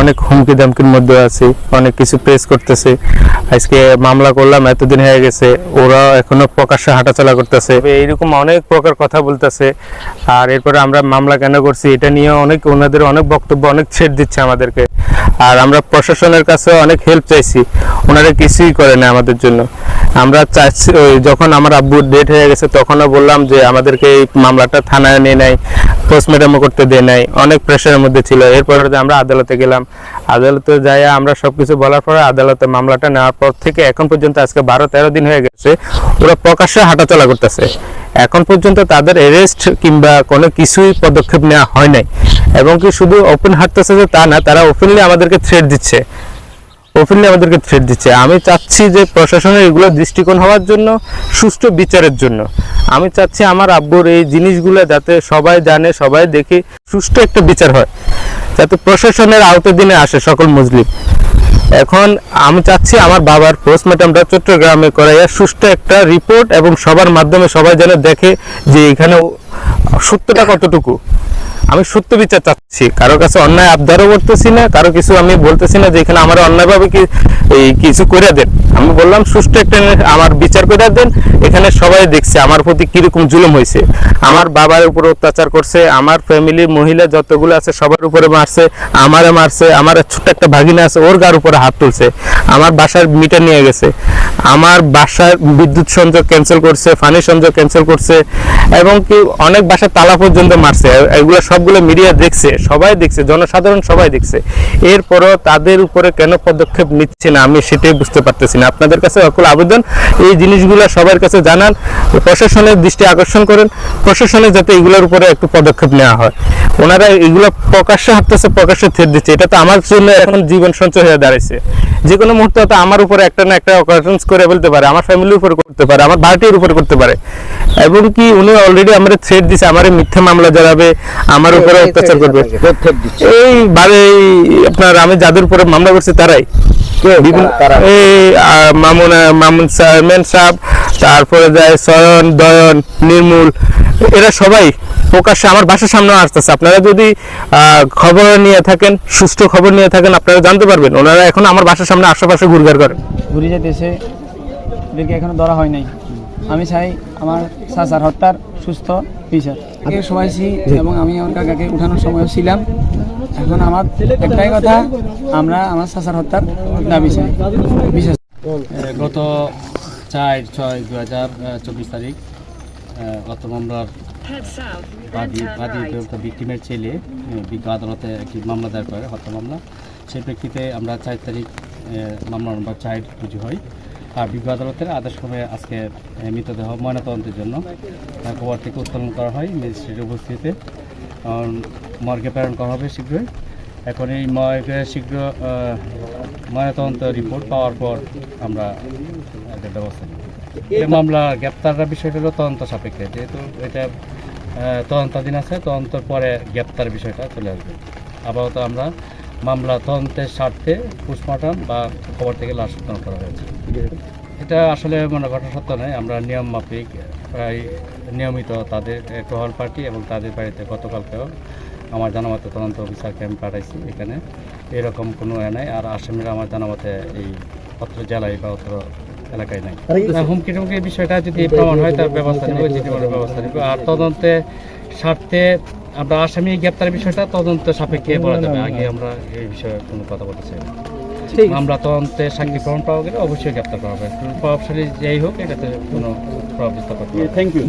অনেক হুমকি দামকির মধ্যে আছি, অনেক কিছু প্রেস করতেছে। আজকে মামলা করলাম, এতদিন হয়ে গেছে, ওরা এখনও প্রকাশ্যে হাঁটাচলা করতেছে। এইরকম অনেক প্রকার কথা বলতেছে, আর এরপরে আমরা মামলা কেন করছি, এটা নিয়ে অনেক, ওনাদের অনেক বক্তব্য, অনেক ছেড় দিচ্ছে আমাদেরকে। আর আমরা প্রশাসনের কাছে অনেক হেল্প চাইছি, ওনারা কিছুই করে না আমাদের জন্য। আমরা চাইছি যখন আমার আব্বুর ডেট হয়ে গেছে, তখনও বললাম যে আমাদেরকে এই মামলাটা থানায় নিয়ে নেয়। পোস্টমর্টম করতে দেয় নাই, অনেক প্রেশারের মধ্যে ছিল। এরপরে আমরা আদালতে গেলাম, আদালতে যাই আমরা সবকিছু বলার পরে আদালতে মামলাটা নেওয়ার পর থেকে এখন পর্যন্ত আজকে বারো তেরো দিন হয়ে গেছে, ওরা প্রকাশ্যে হাঁটাচলা করতেছে। এখন পর্যন্ত তাদের অ্যারেস্ট কিংবা কোনো কিছুই পদক্ষেপ নেওয়া হয় নাই। এবং কি শুধু ওপেন হাঁটতেছে যে তা না, তারা ওপেনলি আমাদেরকে থ্রেট দিচ্ছে। ওপেনলি আমাদেরকে থ্রেট দিচ্ছে। আমি চাচ্ছি যে প্রশাসনের এগুলো দৃষ্টিকোণ হওয়ার জন্য, সুষ্ঠু বিচারের জন্য। আমি চাচ্ছি আমার আব্বুর এই জিনিসগুলো যাতে সবাই জানে, সবাই দেখে সুষ্ঠু একটা বিচার হয়, যাতে প্রশাসনের আওতাধীনে আসে সকল মুসলিম। এখন আমি চাচ্ছি আমার বাবার পোস্টমর্টমটা চট্টগ্রামে করাইয়া সুষ্ঠু একটা রিপোর্ট এবং সবার মাধ্যমে সবাই যেন দেখে যে এখানে সত্যটা কতটুকু? আমি সত্য বিচার চাচ্ছি। কারও কাছে অন্যায় আবদারও করতেছি না, কারও কিছু আমি বলতেছি না, যে এখানে আমার অন্যায়ভাবে কি, এই কিছু করে দেন। আমি বললাম, সুষ্ঠু একটা আমার বিচার করে দেন, এখানে সবাই দেখছে আমার প্রতি কীরকম জুলুম হয়েছে আমার বাবার উপর অত্যাচার করছে, আমার ফ্যামিলির মহিলা যতগুলো আছে, সবার উপরে মারছে, আমারে মারছে, আমার ছোট্ট একটা ভাগিনা আছে, ওর গার উপরে হাত তুলছে, আমার বাসার মিটার নিয়ে গেছে। আমার বাসার বিদ্যুৎ সংযোগ ক্যান্সেল করছে পানি সংযোগ ক্যান্সেল করছে, এবং কি অনেক বাসার তালা পর্যন্ত মারছে। এগুলো সবগুলো মিডিয়া দেখছে, সবাই দেখছে, জনসাধারণ সবাই দেখছে। এরপরও তাদের উপরে কেন পদক্ষেপ নিচ্ছে না, আমি সেটাই বুঝতে পারতেছি না। আপনাদের কাছে অকুল আবেদন, এই জিনিসগুলো সবার কাছে জানান, প্রশাসনের দৃষ্টি আকর্ষণ করেন প্রশাসনের যাতে এগুলোর উপরে একটু পদক্ষেপ নেওয়া হয়। ওনারা এগুলো প্রকাশ্যে হাঁটতেছে প্রকাশ্যে থের দিচ্ছে। এটা তো আমার জন্য এখন জীবন সঞ্চয় হয়ে দাঁড়াইছে। যে কোনো মুহূর্তে হয়তো আমার উপরে একটা না একটা অকারেন্স করে ফেলতে পারে আমার ফ্যামিলির উপরে করতে পারে আমার বাড়িটির উপরে করতে পারে। এবং কি উনি অলরেডি আমার থ্রেট দিছে আমার মিথ্যা মামলা জড়াবে আমার উপরে অত্যাচার করবে। এই বারে আপনার আমি যাদের উপরে মামলা করছি তারাই। মামুন মামুন চেয়ারম্যান সাহেব তারপরে যায় সয়ন দয়ন নির্মূল এরা সবাই। প্রকাশ্যে আমার বাসার সামনে আসতেছে। আপনারা যদি খবর নিয়ে থাকেন সুস্থ খবর নিয়ে থাকেন আপনারা জানতে পারবেন। ওনারা এখন আমার বাসার সামনে আশেপাশে ঘুরঘার করেন। ঘুরে যেতেছে। ওদেরকে এখনও ধরা হয় নাই। আমি চাই আমার চাচার হত্যার সুস্থ বিচার। আগে সবাইছি এবং আমি আমার কাকাকে উঠানোর সময়ও ছিলাম। এখন আমার একটাই কথা আমরা আমার চাচার হত্যার দাবি চাই। বিশেষ গত চার ছয় দু হাজার চব্বিশ তারিখ গত মামলার বাদী বাদী ভিক্টিমের ছেলে বিজ্ঞ আদালতে একটি মামলা দায়ের করে হত্যা মামলা। সেই প্রেক্ষিতে আমরা চার তারিখ মামলা নম্বর চার রুজু হয়। আর বিজ্ঞ আদালতের আদেশ ক্রমে আজকে মৃতদেহ ময়নাতদন্তের জন্য গোয়ার থেকে উত্তোলন করা হয় ম্যাজিস্ট্রেটের উপস্থিতিতে। মর্গে প্রেরণ করা হবে শীঘ্রই। এখন এই মর্গে শীঘ্র ময়নাতদন্ত রিপোর্ট পাওয়ার পর আমরা একটা ব্যবস্থা এই মামলা গ্রেপ্তারের বিষয়টা হলো তদন্ত সাপেক্ষে, যেহেতু এটা তদন্তাধীন আছে, তদন্তের পরে গ্রেপ্তার বিষয়টা চলে আসবে। আপাতত আমরা মামলা তদন্তের স্বার্থে পোস্টমর্টম বা খবর থেকে লাশ উত্তোলন করা হয়েছে। এটা আসলে মনে ঘটনা সত্য নয়, আমরা নিয়ম মাফিক, প্রায় নিয়মিত তাদের টহল পার্টি এবং তাদের বাড়িতে গতকালকেও আমার জানামতে তদন্ত অফিসারকে আমি পাঠাইছি, এখানে এরকম কোনো এ নাই। আর আসামিরা আমার জানামতে এই অত্র জেলায় বা অত্র এলাকায় নাই। আর হুমকি টুমকির বিষয়টা যদি প্রমাণ হয় তার ব্যবস্থা নেব যেটি কোনো ব্যবস্থা নেব। আর তদন্তে স্বার্থে আমরা আসামি গ্রেপ্তারের বিষয়টা তদন্ত সাপেক্ষে বলা যাবে। আগে আমরা এই বিষয়ে কোনো কথা বলতে চাই আমরা তদন্তে সাক্ষী প্রমাণ পাওয়া গেলে অবশ্যই গ্রেপ্তার করা হবে। প্রভাবশালী যেই হোক এটাতে কোনো প্রভাব বিস্তার করতে থ্যাংক ইউ